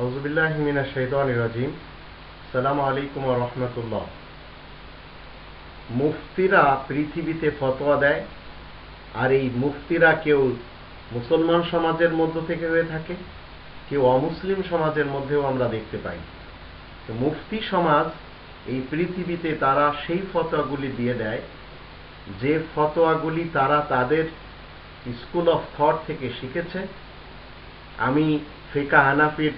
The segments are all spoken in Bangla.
আউজুবিল্লাহ মিনা শৈতান রাজিম। সালাম আলাইকুম রহমতুল্লাহ। মুফতিরা পৃথিবীতে ফতোয়া দেয়, আর এই মুফতিরা কেউ মুসলমান সমাজের মধ্য থেকে হয়ে থাকে, কেউ অমুসলিম সমাজের মধ্যেও আমরা দেখতে পাই। মুফতি সমাজ এই পৃথিবীতে তারা সেই ফতোয়াগুলি দিয়ে দেয়, যে ফতোয়াগুলি তারা তাদের স্কুল অফ থট থেকে শিখেছে। আমি ফিকা হানাফির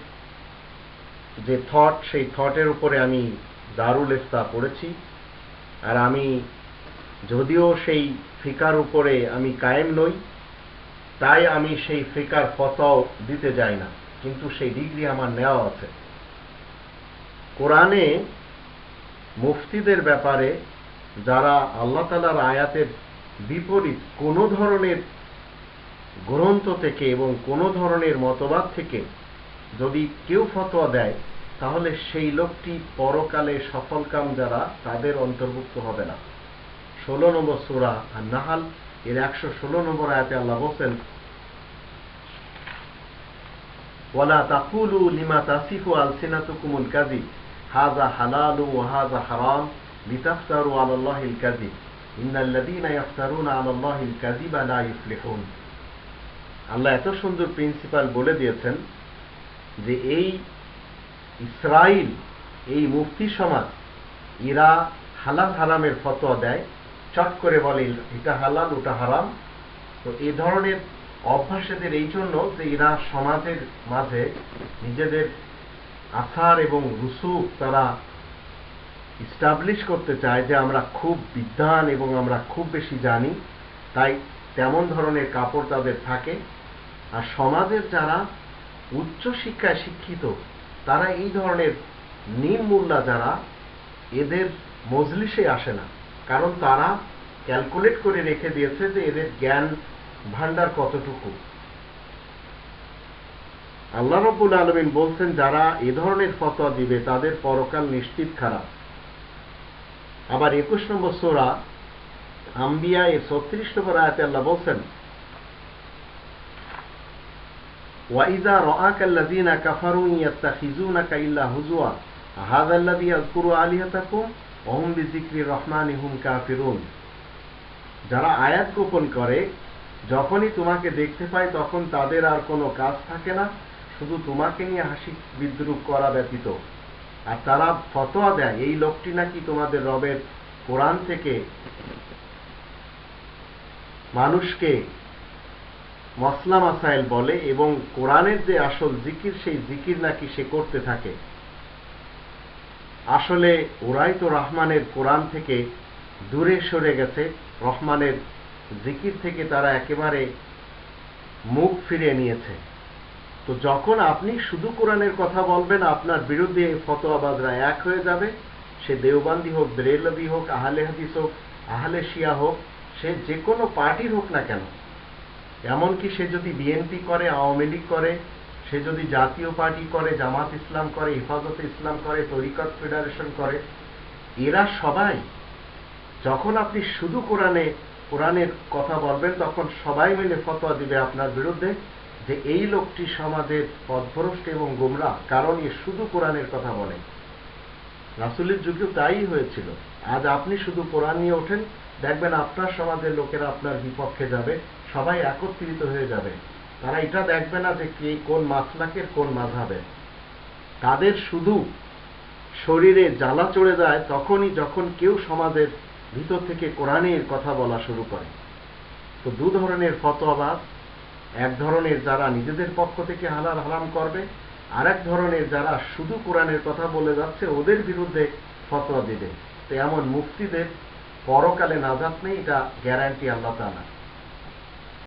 যে থট সেই থটের উপরে আমি দারুল ইফতা পড়েছি। আর আমি যদিও সেই ফিকার উপরে আমি কায়েম নই, তাই আমি সেই ফিকার ফতাও দিতে যাই না। কিন্তু সেই ডিগ্রি আমার নেওয়া আছে। কোরআনে মুফতিদের ব্যাপারে যারা আল্লাহ তালার আয়াতের বিপরীত কোনো ধরনের গ্রন্থ থেকে এবং কোনো ধরনের মতবাদ থেকে যদি কেউ ফতোয়া দেয়, তাহলে সেই লোকটি পরকালে সফলকাম যারা, তাদের অন্তর্ভুক্ত হবে না। ষোলো নম্বর সুরা আর নাহাল এর একশো ষোলো নম্বর আয়াতে আল্লাহ বলছেন, ওয়ালা তাকুলু লিমা তাসিফু হাজা হালালু ওয়া হাজা হারাম, লিতাফতারু আলাল্লাহিল আলাল্লাহিল লা ইফলিহুন। আল্লাহ এত সুন্দর প্রিন্সিপাল বলে দিয়েছেন যে এই ইসরায়েল এই মুফতি সমাজ এরা হালাল হারামের ফতোয়া দেয়, চট করে বলে এটা হালাল, ওটা হারাম। তো এই ধরনের অভ্যাস এদের এই জন্য যে এরা সমাজের মাঝে নিজেদের আচার এবং রুসুক তারা ইস্টাবলিশ করতে চায় যে আমরা খুব বিদ্যান এবং আমরা খুব বেশি জানি, তাই তেমন ধরনের কাপড় তাদের থাকে। আর সমাজের যারা উচ্চ শিক্ষায় শিক্ষিত, তারা এই ধরনের নিমমূল্যা যারা, এদের মজলিসে আসে না। কারণ তারা ক্যালকুলেট করে রেখে দিয়েছে যে এদের জ্ঞান ভান্ডার কতটুকু। আল্লাহ রব্বুল আলমিন বলছেন, যারা এ ধরনের ফতোয়া দিবে, তাদের পরকাল নিশ্চিত খারাপ। আবার একুশ নম্বর সোরা আম্বিয়া এর ছত্রিশ নম্বর আয়াতে আল্লাহ বলছেন وإذا رآك الذين كفروا يتخذونك إلا هزوا هذا الذي يذكر آلهتكم وهم بذكر الرحمن هم كافرون যারা আয়াত গোপন করে যখনই তোমাকে দেখতে পায় তখন তাদের আর কোনো কাজ থাকে না শুধু তোমাকে নিয়ে হাসি বিদ্রুপ করা ব্যতীত আর তারা ফতোয়া দেয় এই লোকটি নাকি তোমাদের রবের কোরআন থেকে মানুষকে মসলা মাসাইল বলে এবং কোরআনের যে আসল জিকির, সেই জিকির নাকি সে করতে থাকে। আসলে ওরাই তো রহমানের কোরআন থেকে দূরে সরে গেছে। রহমানের জিকির থেকে তারা একেবারে মুখ ফিরিয়ে নিয়েছে। তো যখন আপনি শুধু কোরআনের কথা বলবেন, আপনার বিরুদ্ধে ফতোয়াবাদরা এক হয়ে যাবে। সে দেওবান্দি হোক, বেরেলবি হোক, আহলে হাদিস হোক, আহলে শিয়া হোক, সে যে কোনো পার্টির হোক না কেন এমনকি সে যদি বিএনপি করে, আওয়ামী লীগ করে, সে যদি জাতীয় পার্টি করে, জামাত ইসলাম করে, হেফাজতে ইসলাম করে, তরিকত ফেডারেশন করে, এরা সবাই, যখন আপনি শুধু কোরআনে, কোরআনের কথা বলবেন, তখন সবাই মিলে ফতোয়া দিবে আপনার বিরুদ্ধে যে এই লোকটি সমাজের পথভ্রষ্ট এবং গোমরা কারণ এ শুধু কোরআনের কথা বলে। রাসুলের যুগেও তাই হয়েছিল। আজ আপনি শুধু কোরআন নিয়ে ওঠেন দেখবেন আপনার সমাজের লোকেরা আপনার বিপক্ষে যাবে, সবাই একত্রিত হয়ে যাবে। তারা এটা দেখবে না যে কে কোন মাসলাকের কোন মাঝাবে তাদের শুধু শরীরে জ্বালা চড়ে যায় তখনই যখন কেউ সমাজের ভিতর থেকে কোরআনের কথা বলা শুরু করে। তো দু ধরনের ফতোয়াবাদ এক ধরনের যারা নিজেদের পক্ষ থেকে হালাল হারাম করবে আর এক ধরনের যারা শুধু কোরআনের কথা বলে যাচ্ছে, ওদের বিরুদ্ধে ফতোয়া দেবে। তো এমন মুক্তিদের পরকালে নাজাত নেই এটা গ্যারান্টি আল্লাহ তালা